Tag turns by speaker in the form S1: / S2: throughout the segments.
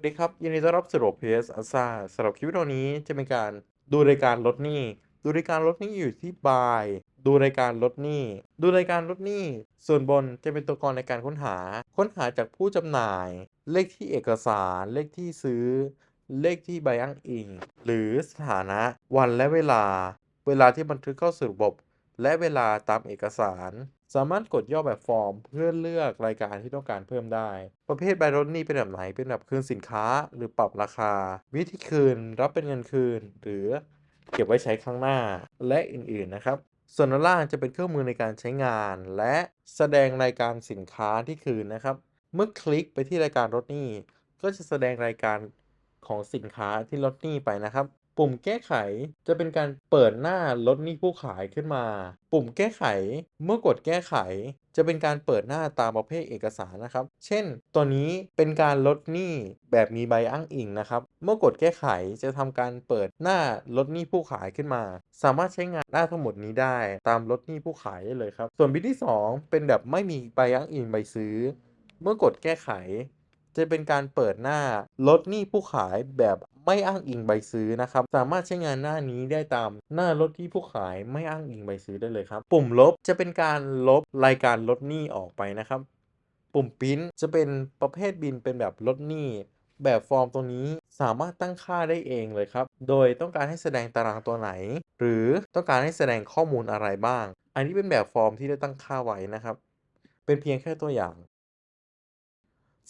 S1: สวัสดีครับยินดีต้อนรับสู่ระบบ PS Asa สำหรับคลิปวิดีโอนี้จะเป็นการดูรายการลดหนี้ดูรายการลดหนี้อยู่ที่บาย ดูรายการลดหนี้ดูรายการลดหนี้ส่วนบนจะเป็นตัวกรในการค้นหา ค้นหาจากผู้จำหน่าย เลขที่เอกสาร เลขที่ซื้อ เลขที่ใบอ้างอิง หรือสถานะ วันและเวลา เวลาที่บันทึกเข้าสู่ระบบ และเวลาตามเอกสาร สามารถกดย่อแบบฟอร์ม เพื่อเลือกรายการที่ต้องการเพิ่มได้ ประเภทใบลดหนี้เป็นแบบไหนเป็นแบบคืนสินค้า หรือปรับราคา วิธีคืนรับเป็นเงินคืน หรือเก็บไว้ใช้ครั้งหน้าและอื่นๆนะครับส่วนด้านล่างจะเป็นเครื่องมือในการใช้งาน และแสดงรายการสินค้าที่คืนนะครับ เมื่อคลิกไปที่รายการลดหนี้ก็จะแสดงรายการของสินค้าที่ลดหนี้ไปนะครับ ปุ่มแก้ไขจะเป็นการเปิดหน้าลดหนี้ผู้ขายขึ้นมา ปุ่มแก้ไขเมื่อกดแก้ไข จะเป็นการเปิดหน้าตามประเภทเอกสารนะครับ เช่น ตัวนี้เป็นการลดหนี้แบบมีใบอ้างอิงนะครับ เมื่อกดแก้ไขจะทำการเปิดหน้าลดหนี้ผู้ขายขึ้นมา สามารถใช้งานหน้าทั้งหมดนี้ได้ตามลดหนี้ผู้ขายได้เลยครับ ส่วนวิธีที่สองเป็นแบบไม่มีใบอ้างอิงใบซื้อ เมื่อกดแก้ไข จะเป็นการเปิดหน้าลดหนี้ผู้ขายแบบไม่อ้างอิงใบซื้อนะครับ สามารถใช้งานหน้านี้ได้ตามหน้าลดหนี้ผู้ขายไม่อ้างอิงใบซื้อได้เลยครับ ปุ่มลบจะเป็นการลบรายการลดหนี้ออกไปนะครับ ปุ่มปิ้นจะเป็นประเภทบินเป็นแบบลดหนี้แบบฟอร์มตรงนี้สามารถตั้งค่าได้เองเลยครับ โดยต้องการให้แสดงตารางตัวไหน หรือต้องการให้แสดงข้อมูลอะไรบ้าง อันนี้เป็นแบบฟอร์มที่ได้ตั้งค่าไว้นะครับ เป็นเพียงแค่ตัวอย่าง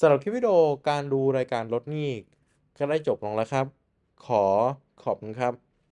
S1: สำหรับคลิปวิดีโอการดูรายการลดหนี้ก็ได้จบลงแล้วครับ ขอขอบคุณครับ